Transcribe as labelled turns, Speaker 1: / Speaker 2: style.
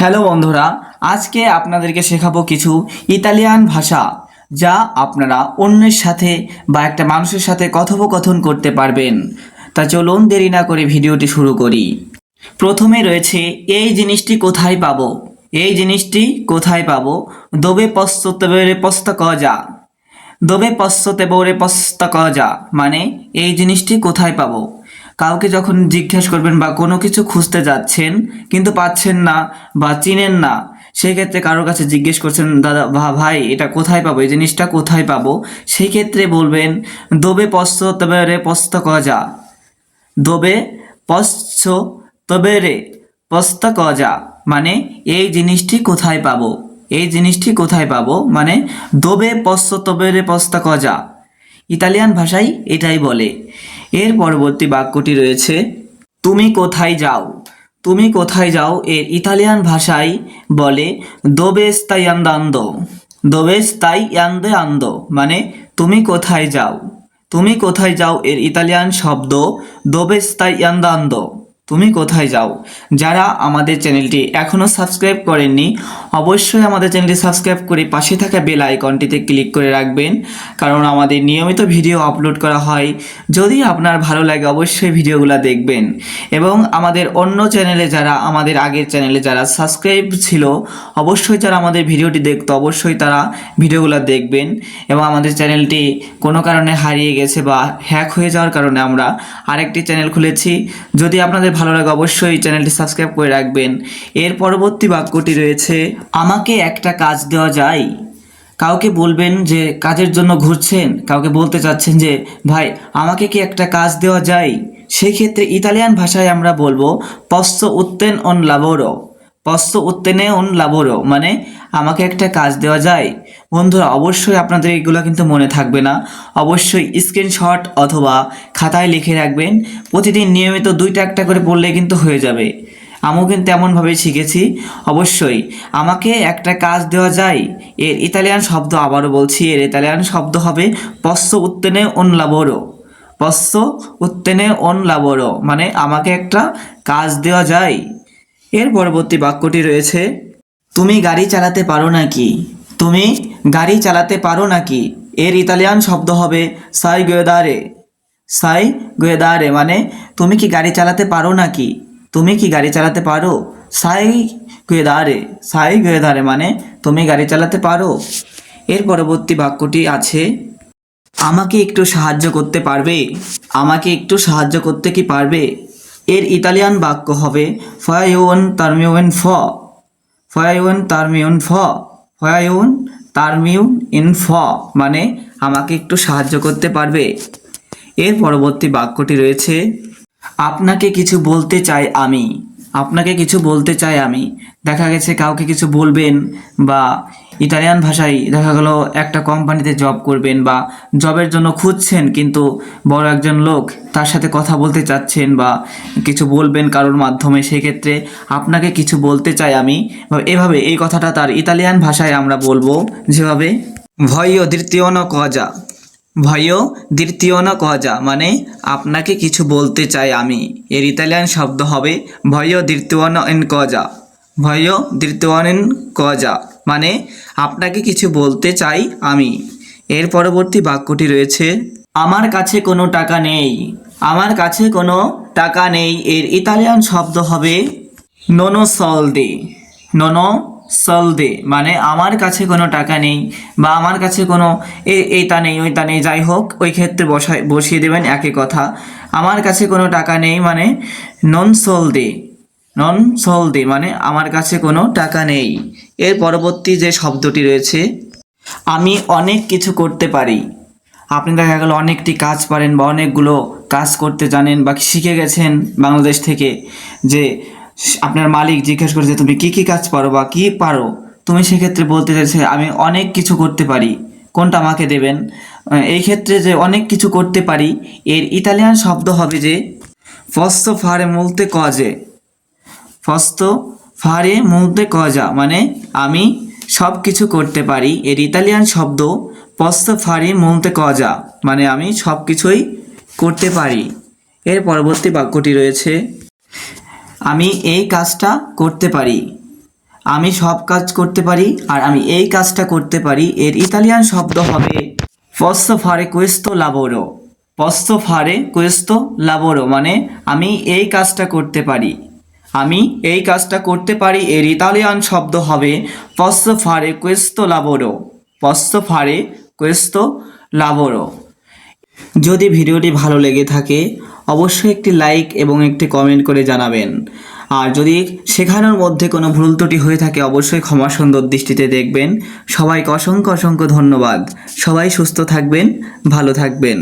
Speaker 1: Hello বন্ধুরা, আজকে আপনাদেরকে শেখাবো কিছু ইতালিয়ান ভাষা যা আপনারা অন্যের সাথে বা একটা মানুষের সাথে কথোপকথন করতে পারবেন। তা চলুন দেরি না করে ভিডিওটি শুরু করি। প্রথমে রয়েছে, এই জিনিসটি কোথায় পাবো? এই জিনিসটি কোথায় পাবো? দবে পস্তবে পস্ত কজা দবে পশ্চতে বোরে পস্ত কজা মানে এই জিনিসটি কোথায় পাবো? কাউকে যখন জিজ্ঞেস করবেন বা কোনো কিছু খুঁজতে যাচ্ছেন, কিন্তু পাচ্ছেন না বা চিনেন না সেই ক্ষেত্রে কারোর কাছে জিজ্ঞেস করছেন, দাদা ভাই, এটা কোথায় পাবো? এই জিনিসটা কোথায় পাবো? সেই ক্ষেত্রে বলবেন, দবে পশ্চ তবে রে পস্ত কজা। দবে পশ্চ তবে রে পস্ত কজা। মানে এই জিনিসটি কোথায় পাবো? এই জিনিসটি কোথায় পাবো? মানে দবে পশ্চ তবে রে পস্ত কজা। ইতালিয়ান ভাষায় এটাই বলে। এর পরবর্তী বাক্যটি রয়েছে, তুমি কোথায় যাও? তুমি কোথায় যাও? এর ইতালিয়ান ভাষায় বলে, দোবে স্তাই আন্দো দোবে স্তাই আন্দে আন্দো মানে তুমি কোথায় যাও? তুমি কোথায় যাও? এর ইতালিয়ান শব্দ, দোবে স্তাই আন্দো। তুমি কোথায় যাও? যারা আমাদের চ্যানেলটি এখনও সাবস্ক্রাইব করেননি, অবশ্যই আমাদের চ্যানেলটি সাবস্ক্রাইব করে পাশে থাকা বেল আইকনটিতে ক্লিক করে রাখবেন, কারণ আমাদের নিয়মিত ভিডিও আপলোড করা হয়। যদি আপনার ভালো লাগে, অবশ্যই ভিডিওগুলো দেখবেন। এবং আমাদের অন্য চ্যানেলে যারা, আমাদের আগের চ্যানেলে যারা সাবস্ক্রাইব ছিল, অবশ্যই যারা আমাদের ভিডিওটি দেখতো, অবশ্যই তারা ভিডিওগুলো দেখবেন। এবং আমাদের চ্যানেলটি কোনো কারণে হারিয়ে গেছে বা হ্যাক হয়ে যাওয়ার কারণে আমরা আরেকটি চ্যানেল খুলেছি। যদি আপনাদের ভালো লাগে অবশ্যই চ্যানেলটি সাবস্ক্রাইব করে রাখবেন। এর পরবর্তী বাক্যটি রয়েছে, আমাকে একটা কাজ দেওয়া যায়। কাউকে বলবেন যে, কাজের জন্য ঘুরছেন? কাউকে বলতে চাচ্ছেন যে, ভাই, আমাকে কি একটা কাজ দেওয়া যায়? সেক্ষেত্রে ইতালিয়ান ভাষায় আমরা বলব পস্ত উত্তেন অন লাবোরো পস্ত উত্তেনে অন লাবোরো মানে আমাকে একটা কাজ দেওয়া যায়। বন্ধুরা, অবশ্যই আপনাদের এগুলো কিন্তু মনে থাকবে না। অবশ্যই স্ক্রিনশট অথবা খাতায় লিখে রাখবেন। প্রতিদিন নিয়মিত দুইটা একটা করে পড়লে কিন্তু হয়ে যাবে। আমিও কিন্তু এমনভাবেই শিখেছি। অবশ্যই, আমাকে একটা কাজ দেওয়া যায়। এর ইতালিয়ান শব্দ আবারও বলছি, এর ইতালিয়ান শব্দ হবে পস্ত উত্তেনে অন লাবোরো পস্ত উত্তেনে অন লাবোরো মানে আমাকে একটা কাজ দেওয়া যায়। এর পরবর্তী বাক্যটি রয়েছে, তুমি গাড়ি চালাতে পারো নাকি? তুমি গাড়ি চালাতে পারো নাকি? এর ইতালিয়ান শব্দ হবে, সাই গোয়েদারে। সাই গোয়েদারে মানে তুমি কি গাড়ি চালাতে পারো নাকি? তুমি কি গাড়ি চালাতে পারো? সাই গোয়েদারে। সাই গোয়েদারে মানে তুমি গাড়ি চালাতে পারো। এর পরবর্তী বাক্যটি আছে, আমাকে একটু সাহায্য করতে পারবে? আমাকে একটু সাহায্য করতে কি পারবে? এর ইতালিয়ান বাক্য হবে ফয়াইওন তারমিওন ফ ফয়াইওন তারমিওন ফ ফয়াইওন তারমিউন ইন ফ মানে আমাকে একটু সাহায্য করতে পারবে। এর পরবর্তী বাক্যটি রয়েছে, আপনাকে কিছু বলতে চাই আমি, আপনাকে কিছু বলতে চাই আমি। দেখা গেছে কাউকে কিছু বলবেন বা ইতালিয়ান ভাষায় দেখা গেলো একটা কোম্পানিতে জব করবেন বা জবের জন্য খুঁজছেন, কিন্তু বড় একজন লোক তার সাথে কথা বলতে চাচ্ছেন বা কিছু বলবেন কারোর মাধ্যমে, সেক্ষেত্রে আপনাকে কিছু বলতে চাই আমি। এভাবে এই কথাটা তার ইতালিয়ান ভাষায় আমরা বলব যেভাবে ভয় দ্বিতীয় ন কজা ভয় দ্বিতীয় ন কজা মানে আপনাকে কিছু বলতে চাই আমি। এর ইতালিয়ান শব্দ হবে ভয় দ্বিতীয় এন কজা ভয় দ্বিতীয় এন কজা মানে আপনাকে কিছু বলতে চাই আমি। এর পরবর্তী বাক্যটি রয়েছে, আমার কাছে কোনো টাকা নেই। আমার কাছে কোনো টাকা নেই। এর ইতালিয়ান শব্দ হবে, নোনো সলদে নোনো সলদে মানে আমার কাছে কোনো টাকা নেই। বা, আমার কাছে কোনো এইটা নেই, ওইটা নেই। যাই হোক, ওই ক্ষেত্রে বসায়, বসিয়ে দেবেন একই কথা। আমার কাছে কোনো টাকা নেই। মানে নন সলদে নন সলদে মানে আমার কাছে কোনো টাকা নেই। এর পরবর্তী যে শব্দটি রয়েছে, আমি অনেক কিছু করতে পারি। আপনি দেখা গেল অনেকটি কাজ পারেন বা অনেকগুলো কাজ করতে জানেন বা শিখে গেছেন বাংলাদেশ থেকে যে আপনার মালিক জিজ্ঞেস করেছে, তুমি কি কি কাজ পারো বা কি পারো? তুমি সেক্ষেত্রে বলতে চাইছে, আমি অনেক কিছু করতে পারি। কোনটা আমাকে দেবেন? এই ক্ষেত্রে যে অনেক কিছু করতে পারি এর ইতালিয়ান শব্দ হবে যে ফস্তো ফারে মুলতে কজে। ফস্ত ফারে মুলতে কজা মানে আমি সব কিছু করতে পারি। এর ইতালিয়ান শব্দ পস্ত ফারে মুলতে কজা মানে আমি সব কিছুই করতে পারি। এর পরবর্তী বাক্যটি রয়েছে, আমি এই কাজটা করতে পারি। আমি সব কাজ করতে পারি আর আমি এই কাজটা করতে পারি। এর ইতালিয়ান শব্দ হবে পস্তো ফারে কুয়েস্তো লাবোরো পস্তো ফারে কুয়েস্তো লাবোরো মানে আমি এই কাজটা করতে পারি। আমি এই কাজটা করতে পারি, এর ইতালিয়ান শব্দ হবে পস্তো ফারে কুয়েস্তো লাবোরো পস্তো ফারে কুয়েস্তো লাবোরো যদি ভিডিওটি ভালো লেগে থাকে, অবশ্যই একটি লাইক এবং একটি কমেন্ট করে জানাবেন। আর যদি শেখানোর মধ্যে কোনো ভুল ত্রুটি হয়ে থাকে, অবশ্যই ক্ষমা সুন্দর দৃষ্টিতে দেখবেন। সবাইকে অসংখ্য অসংখ্য ধন্যবাদ। সবাই সুস্থ থাকবেন, ভালো থাকবেন।